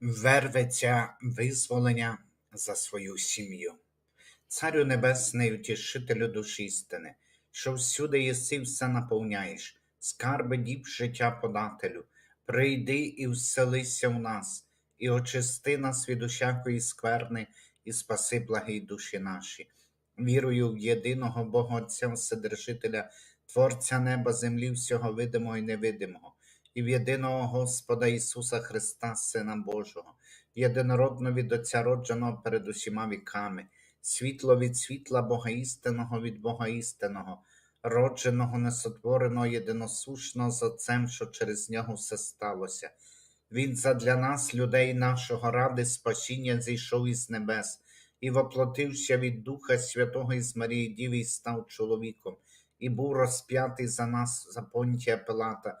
верветься визволення за свою сім'ю. Царю Небесний, утішителю душі істини, що всюди єси все наповняєш, скарби діб життя подателю, прийди і вселися в нас, і очисти нас від усякої скверни, і спаси благі душі наші. Вірую в єдиного Бога Отця Вседержителя, Творця неба, землі, всього видимого і невидимого, і в єдиного Господа Ісуса Христа, Сина Божого, єдинородно від Отця родженого перед усіма віками, світло від світла Бога істинного від Бога істинного, родженого, несотвореного, єдиносушного з Отцем, що через нього все сталося. Він задля нас, людей нашого ради, спасіння зійшов із небес і воплотився від Духа Святого із Марії Діви і став чоловіком, і був розп'ятий за нас, за понтія Пилата,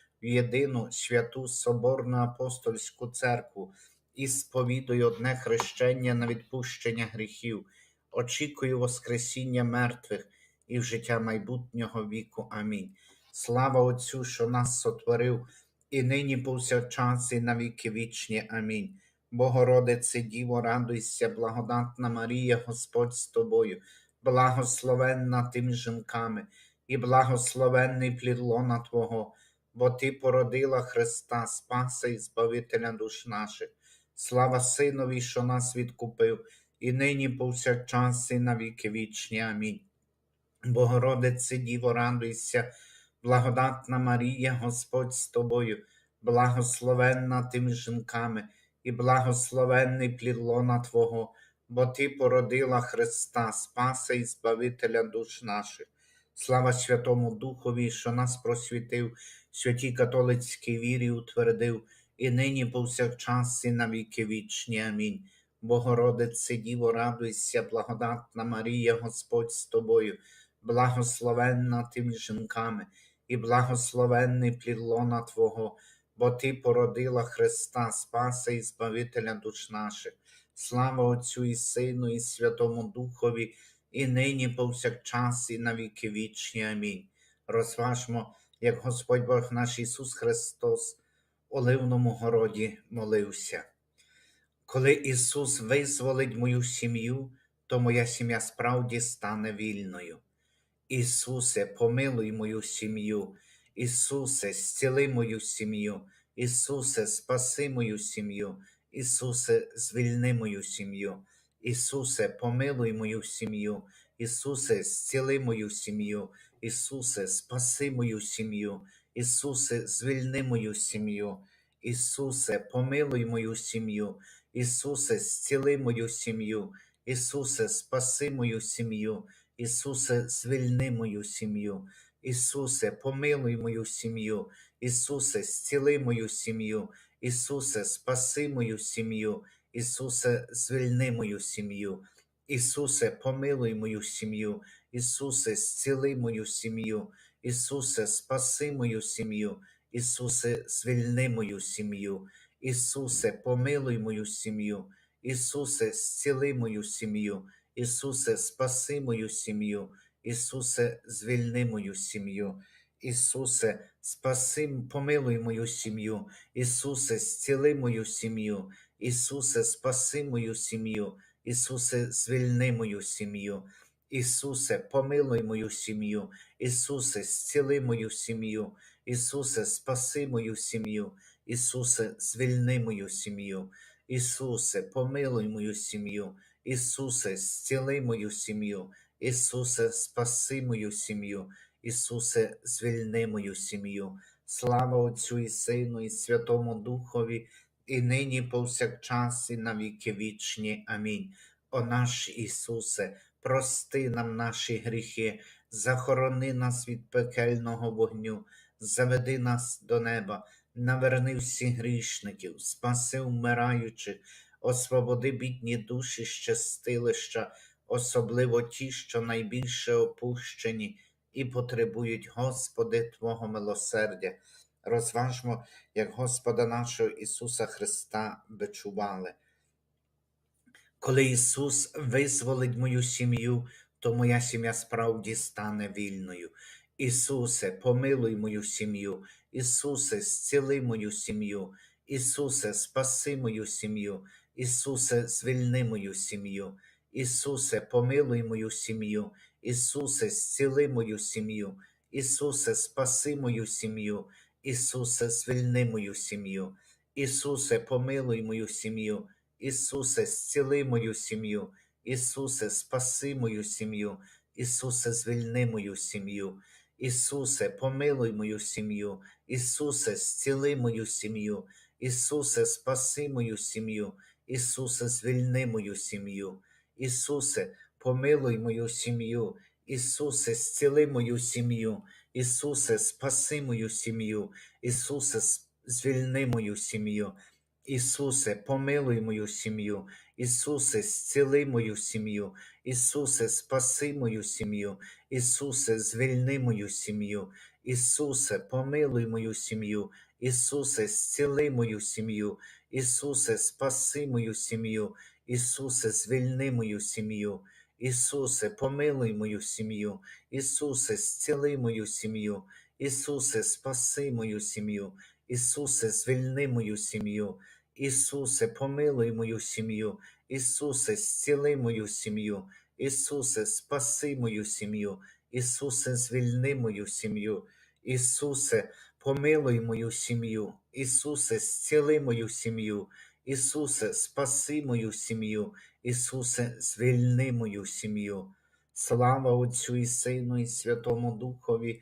в єдину святу Соборну апостольську церкву і сповідую одне хрещення на відпущення гріхів, очікую Воскресіння мертвих і в життя майбутнього віку. Амінь. Слава Отцю, що нас сотворив, і нині повсякчас, і на віки вічні. Амінь. Богородице Діво, радуйся, благодатна Марія, Господь з тобою, благословенна тими жінками, і благословенний плід лона Твого, бо Ти породила Христа, Спаса і Збавителя душ наших. Слава Синові, що нас відкупив, і нині повсякчас, і на віки вічні. Амінь. Богородице Діво, радуйся, благодатна Марія, Господь з тобою, благословенна тими жінками, і благословенний плід лона Твого, бо Ти породила Христа, Спаса і Збавителя душ наших. Слава Святому Духові, що нас просвітив, святій католицькій вірі утвердив, і нині повсякчас, і на віки вічні. Амінь. Богородице Діво, радуйся, благодатна Марія, Господь з тобою, благословенна тими жінками, і благословенний плід лона Твого, бо Ти породила Христа, Спаса і Збавителя душ наших. Слава Отцю і Сину, і Святому Духові, і нині повсякчас, і на віки вічні. Амінь. Розважмо, як Господь Бог наш Ісус Христос у Оливному городі молився. Коли Ісус визволить мою сім'ю, то моя сім'я справді стане вільною. Ісусе, помилуй мою сім'ю, Ісусе, зціли мою сім'ю, Ісусе, спаси мою сім'ю, Ісусе, звільни мою сім'ю, Ісусе, помилуй мою сім'ю, Ісусе, зціли мою сім'ю, Ісусе, спаси мою сім'ю, Ісусе, звільни мою сім'ю, Ісусе, помилуй мою сім'ю, Ісусе, зціли мою сім'ю, Ісусе, спаси мою сім'ю, Ісусе, звільни мою сім'ю, Ісусе, помилуй мою сім'ю, Ісусе, зціли мою сім'ю, Ісусе, спаси мою сім'ю, Ісусе, звільни мою сім'ю, Ісусе, помилуй мою сім'ю, Ісусе, зціли мою сім'ю, Ісусе, спаси мою сім'ю, Ісусе, звільни мою сім'ю, Ісусе, помилуй мою сім'ю, Ісусе, зціли мою сім'ю, Ісусе, спаси мою сім'ю, Ісусе, звільни мою сім'ю. Ісусе, спаси, помилуй мою сім'ю, Ісусе, зціли мою сім'ю, Ісусе, спаси мою сім'ю, Ісусе, звільни мою сім'ю, Ісусе, помилуй мою сім'ю, Ісусе, зціли мою сім'ю, Ісусе, спаси мою сім'ю, Ісусе, звільни мою сім'ю, Ісусе, помилуй мою сім'ю, Ісусе, зціли мою сім'ю, Ісусе, спаси мою сім'ю, Ісусе, звільни мою сім'ю. Слава Отцю і Сину, і Святому Духові, і нині повсякчас, і на віки вічні. Амінь. О наш Ісусе, прости нам наші гріхи, захорони нас від пекельного вогню, заведи нас до неба, наверни всіх грішників, спаси вмираючих, освободи бідні душі з чистилища, особливо ті, що найбільше опущені і потребують, Господи, Твого милосердя. Розважмо, як Господа нашого Ісуса Христа бичували. Коли Ісус визволить мою сім'ю, то моя сім'я справді стане вільною. Ісусе, помилуй мою сім'ю, Ісусе, зціли мою сім'ю, Ісусе, спаси мою сім'ю, Ісусе, звільни мою сім'ю, Ісусе, помилуй мою сім'ю, Ісусе, зціли мою сім'ю, Ісусе, спаси мою сім'ю, Ісусе, звільни мою сім'ю, Ісусе, помилуй мою сім'ю, Ісусе, зціли мою сім'ю, Ісусе, спаси мою сім'ю, Ісусе, звільни мою сім'ю, Ісусе, помилуй мою сім'ю, Ісусе, зціли мою сім'ю, Ісусе, спаси мою сім'ю, Ісусе, звільни мою сім'ю, Ісусе, помилуй мою сім'ю, Ісусе, зціли мою сім'ю, Ісусе, спаси мою сім'ю, Ісусе, звільни мою сім'ю. Ісусе, помилуй мою сім'ю, Ісусе, зціли мою сім'ю, Ісусе, спаси мою сім'ю, Ісусе, звільни мою сім'ю, Ісусе, помилуй мою сім'ю, Ісусе, зціли мою сім'ю, Ісусе, спаси мою сім'ю, Ісусе, звільни мою сім'ю, Ісусе, помилуй мою сім'ю, Ісусе, зціли мою сім'ю, Ісусе, спаси мою сім'ю, Ісусе, звільни мою сім'ю, Ісусе, помилуй мою сім'ю, Ісусе, зціли мою сім'ю, Ісусе, спаси мою сім'ю, Ісусе, звільни мою сім'ю, Ісусе, помилуй мою сім'ю, Ісусе, зціли мою сім'ю, Ісусе, спаси мою сім'ю, Ісусе, звільни мою сім'ю. Слава Отцю і Сину, і Святому Духові,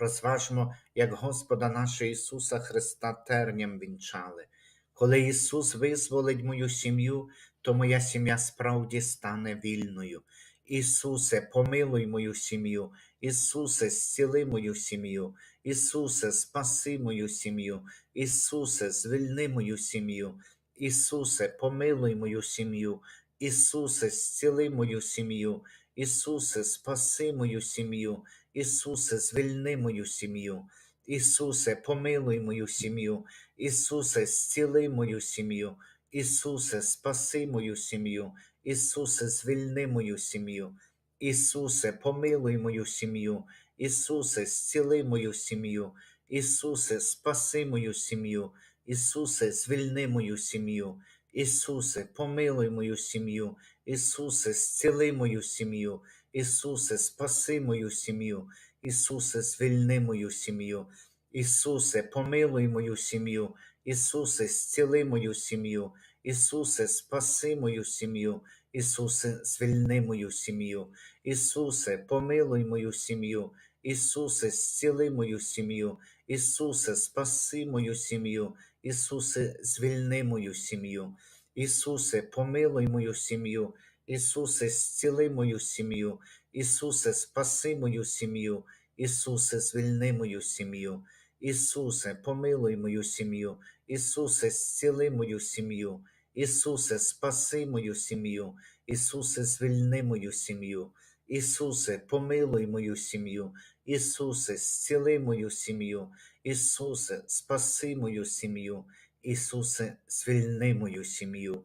Розважмо, як Господа нашого Ісуса Христа терням вінчали. Коли Ісус визволить мою сім'ю, то моя сім'я справді стане вільною. Ісусе, помилуй мою сім'ю, Ісусе, зціли мою сім'ю, Ісусе, спаси мою сім'ю, Ісусе, звільни мою сім'ю, Ісусе, помилуй мою сім'ю, Ісусе, зціли мою сім'ю, Ісусе, спаси мою сім'ю, Ісусе, звільни мою сім'ю, Ісусе, помилуй мою сім'ю, Ісусе, зціли мою сім'ю, Ісусе, спаси мою сім'ю, Ісусе, звільни мою сім'ю, Ісусе, помилуй мою сім'ю, Ісусе, зціли мою сім'ю, Ісусе, спаси мою сім'ю, Ісусе, звільни мою сім'ю, Ісусе, помилуй мою сім'ю, Ісусе, зціли мою сім'ю, Ісусе, спаси мою сім'ю, Ісусе, звільни мою сім'ю, Ісусе, помилуй мою сім'ю, Ісусе, зціли мою сім'ю, Ісусе, спаси мою сім'ю, Ісусе, звільни мою сім'ю, Ісусе, помилуй мою сім'ю, Ісусе, зціли мою сім'ю, Ісусе, спаси мою сім'ю, Ісусе, звільни мою сім'ю, Ісусе, помилуй мою сім'ю, Ісусе, зціли мою сім'ю, Ісусе, спаси мою сім'ю, Ісусе, звільни мою сім'ю, Ісусе, помилуй мою сім'ю, Ісусе, зціли мою сім'ю, Ісусе, спаси мою сім'ю, Ісусе, звільни мою сім'ю, Ісусе, помилуй мою сім'ю, Ісусе, зціли мою сім'ю, Ісусе, спаси мою сім'ю, Ісусе, звільни мою сім'ю.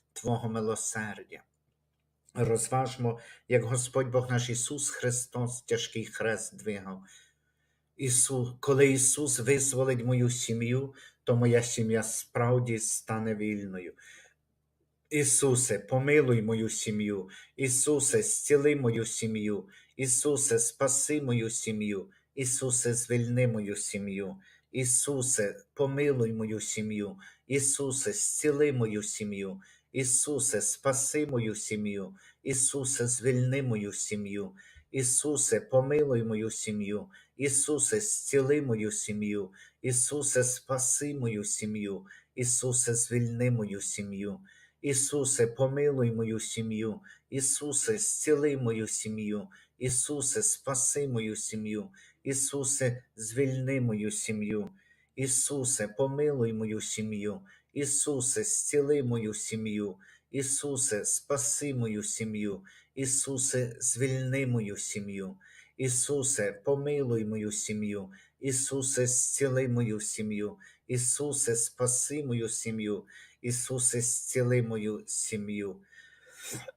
Твого милосердя. Розважмо, як Господь Бог наш Ісус Христос тяжкий хрест двигав. Ісус, коли Ісус визволить мою сім'ю, то моя сім'я справді стане вільною. Ісусе, помилуй мою сім'ю, Ісусе, зціли мою сім'ю, Ісусе, спаси мою сім'ю, Ісусе, звільни мою сім'ю, Ісусе, помилуй мою сім'ю, Ісусе, зціли мою сім'ю, Ісусе, спаси мою сім'ю, Ісусе, звільни мою сім'ю, Ісусе, помилуй мою сім'ю, Ісусе, зціли мою сім'ю, Ісусе, спаси мою сім'ю, Ісусе, звільни мою сім'ю. Ісусе, помилуй мою сім'ю, Ісусе, зціли мою сім'ю, Ісусе, спаси мою сім'ю, Ісусе, звільни мою сім'ю, Ісусе, помилуй мою сім'ю, Ісусе, зціли мою сім'ю, Ісусе, спаси мою сім'ю, Ісусе, звільни мою сім'ю, Ісусе, помилуй мою сім'ю, Ісусе, зціли мою сім'ю, Ісусе, спаси мою сім'ю, Ісусе, зціли мою сім'ю.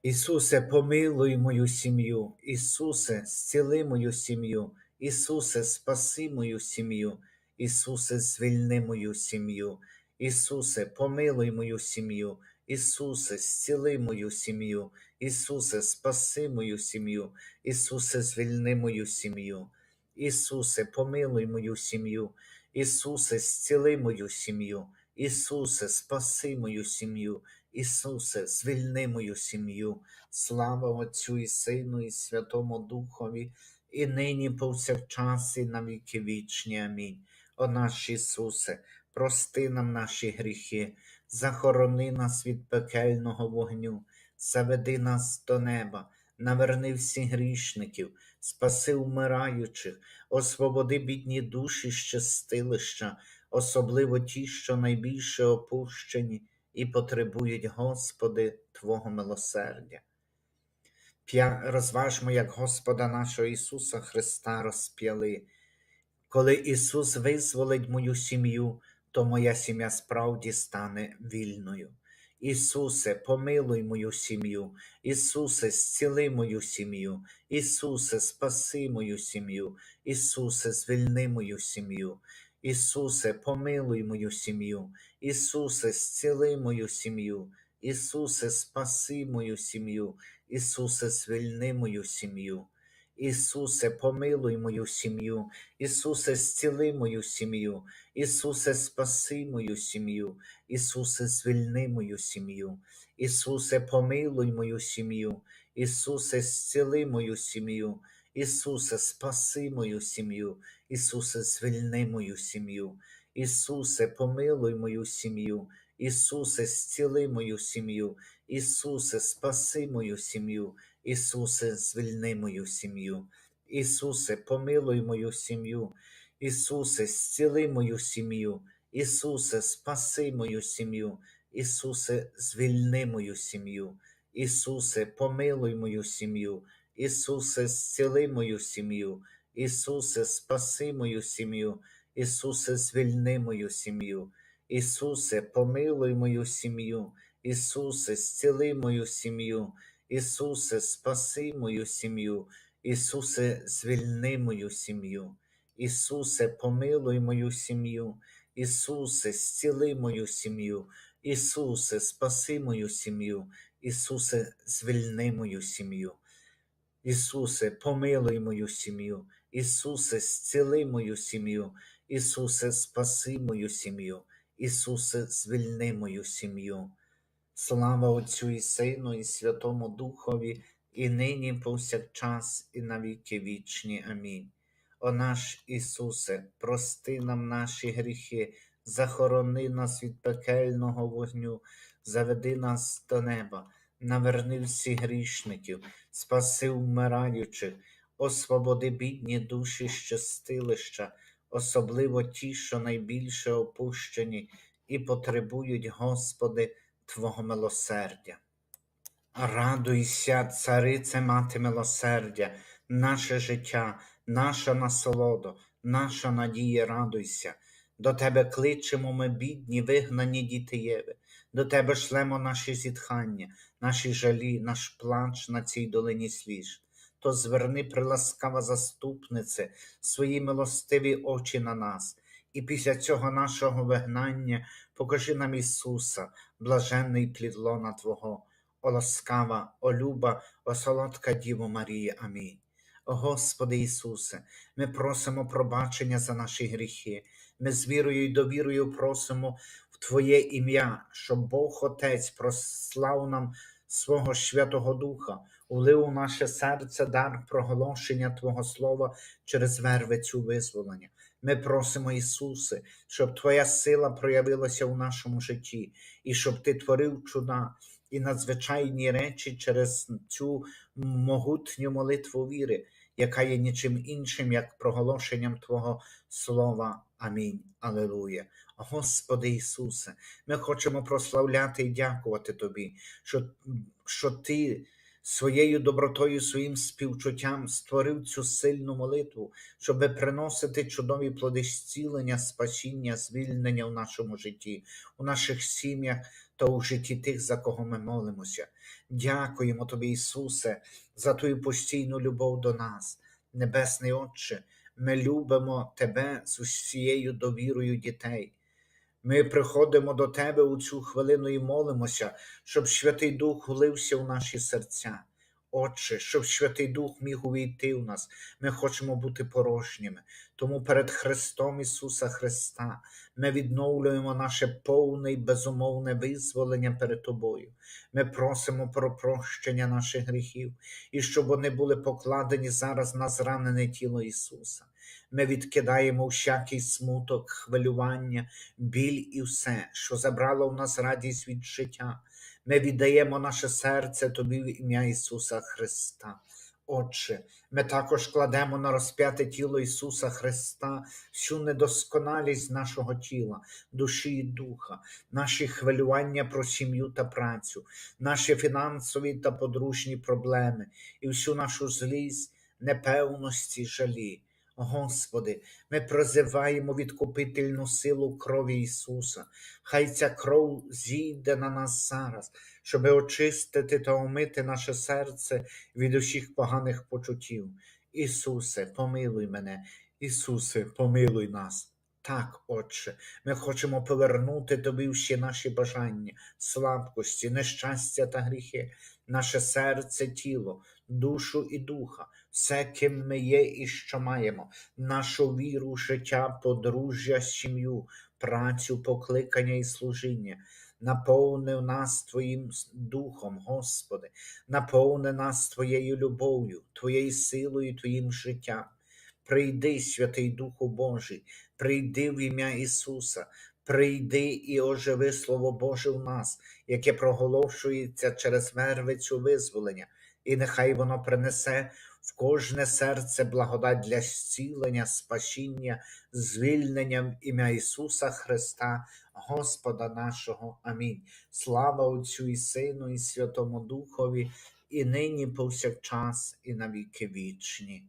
Ісусе, помилуй мою сім'ю, Ісусе, зціли мою сім'ю, Ісусе, спаси мою сім'ю, Ісусе, звільни мою сім'ю, Ісусе, помилуй мою сім'ю, Ісусе, зціли мою сім'ю, Ісусе, спаси мою сім'ю, Ісусе, звільни мою сім'ю, Ісусе, помилуй мою сім'ю, Ісусе, зціли мою сім'ю, Ісусе, спаси мою сім'ю, Ісусе, звільни мою сім'ю, слава Отцю і Сину, і Святому Духові, і нині повсякчас, і на віки вічні. Амінь. О наш Ісусе, прости нам наші гріхи, захорони нас від пекельного вогню, заведи нас до неба, наверни всіх грішників, спаси вмираючих, освободи бідні душі з чистилища, особливо ті, що найбільше опущені і потребують, Господи, Твого милосердя. Розважмо, як Господа нашого Ісуса Христа розп'яли. Коли Ісус визволить мою сім'ю, то моя сім'я справді стане вільною. Ісусе, помилуй мою сім'ю, Ісусе, зціли мою сім'ю, Ісусе, спаси мою сім'ю, Ісусе, звільни мою сім'ю, Ісусе, помилуй мою сім'ю, Ісусе, зціли мою сім'ю, Ісусе, спаси мою сім'ю, Ісусе, звільни мою сім'ю. Ісусе, помилуй мою сім'ю, Ісусе, зціли мою сім'ю, Ісусе, спаси мою сім'ю, Ісусе, звільни мою сім'ю, Ісусе, помилуй мою сім'ю, Ісусе, зціли мою сім'ю, Ісусе, спаси мою сім'ю, Ісусе, звільни мою сім'ю, Ісусе, помилуй мою сім'ю, Ісусе, зціли мою сім'ю, Ісусе, спаси мою сім'ю, Ісусе, звільни мою сім'ю. Ісусе, помилуй мою сім'ю. Ісусе, зціли мою сім'ю. Ісусе, спаси мою сім'ю. Ісусе, звільни мою сім'ю. Ісусе, помилуй мою сім'ю. Ісусе, зціли мою сім'ю. Ісусе, спаси мою сім'ю. Ісусе, звільни мою сім'ю. Ісусе, помилуй мою сім'ю. Ісусе, зціли мою сім'ю. Ісусе, спаси мою сім'ю, Ісусе, звільни мою сім'ю, Ісусе, помилуй мою сім'ю, Ісусе, зціли мою сім'ю, Ісусе, спаси мою сім'ю, Ісусе, звільни мою сім'ю. Ісусе, помилуй мою сім'ю, Ісусе, зціли мою сім'ю, Ісусе, спаси мою сім'ю, Ісусе, звільни мою сім'ю. Слава Отцю і Сину, і Святому Духові, і нині, повсякчас, і на віки вічні. Амінь. О наш Ісусе, прости нам наші гріхи, захорони нас від пекельного вогню, заведи нас до неба, наверни всіх грішників, спаси вмираючих, освободи бідні душі з чистилища, особливо ті, що найбільше опущені і потребують, Господи, Твого милосердя. Радуйся, царице мати милосердя, наше життя, наша насолода, наша надія, радуйся. До тебе кличемо ми, бідні, вигнані діти Єви, до тебе шлемо наші зітхання, наші жалі, наш плач на цій долині сліз. То зверни, приласкава заступнице, свої милостиві очі на нас, і після цього нашого вигнання покажи нам Ісуса, блаженний плід лона Твого, о ласкава, о люба, о солодка Діво Марія. Амінь. О Господи Ісусе, ми просимо пробачення за наші гріхи. Ми з вірою і довірою просимо в Твоє ім'я, щоб Бог Отець прослав нам свого Святого Духа, улив у наше серце дар проголошення Твого Слова через вервицю визволення. Ми просимо, Ісусе, щоб Твоя сила проявилася у нашому житті, і щоб Ти творив чуда і надзвичайні речі через цю могутню молитву віри, яка є нічим іншим, як проголошенням Твого Слова. Амінь. Алілуя. Господи Ісусе, ми хочемо прославляти і дякувати Тобі, що, що Ти своєю добротою, своїм співчуттям створив цю сильну молитву, щоб приносити чудові плоди зцілення, спасіння, звільнення в нашому житті, у наших сім'ях та у житті тих, за кого ми молимося. Дякуємо Тобі, Ісусе, за Твою постійну любов до нас, Небесний Отче. Ми любимо Тебе з усією довірою дітей. Ми приходимо до Тебе у цю хвилину і молимося, щоб Святий Дух влився в наші серця. Отче, щоб Святий Дух міг увійти в нас. Ми хочемо бути порожніми. Тому перед Христом Ісуса Христа ми відновлюємо наше повне і безумовне визволення перед Тобою. Ми просимо про прощення наших гріхів і щоб вони були покладені зараз на зранене тіло Ісуса. Ми відкидаємо всякий смуток, хвилювання, біль і все, що забрало в нас радість від життя. Ми віддаємо наше серце Тобі в ім'я Ісуса Христа. Отче, ми також кладемо на розп'яте тіло Ісуса Христа всю недосконалість нашого тіла, душі і духа, наші хвилювання про сім'ю та працю, наші фінансові та подружні проблеми і всю нашу злість, непевності, жалі. Господи, ми прозиваємо відкупительну силу крові Ісуса. Хай ця кров зійде на нас зараз, щоби очистити та омити наше серце від усіх поганих почуттів. Ісусе, помилуй мене, Ісусе, помилуй нас. Так, Отче, ми хочемо повернути Тобі всі наші бажання, слабкості, нещастя та гріхи, наше серце, тіло, душу і духа, все, ким ми є і що маємо, нашу віру, життя, подружжя, сім'ю, працю, покликання і служіння. Наповнив нас Твоїм Духом, Господи, наповни нас Твоєю любов'ю, Твоєю силою, Твоїм життям. Прийди, Святий Духу Божий, прийди в ім'я Ісуса, прийди і оживи Слово Боже в нас, яке проголошується через вервицю визволення, і нехай воно принесе в кожне серце благодать для зцілення, спасіння, звільнення в ім'я Ісуса Христа, Господа нашого. Амінь. Слава Отцю і Сину, і Святому Духові, і нині повсякчас, і навіки вічні.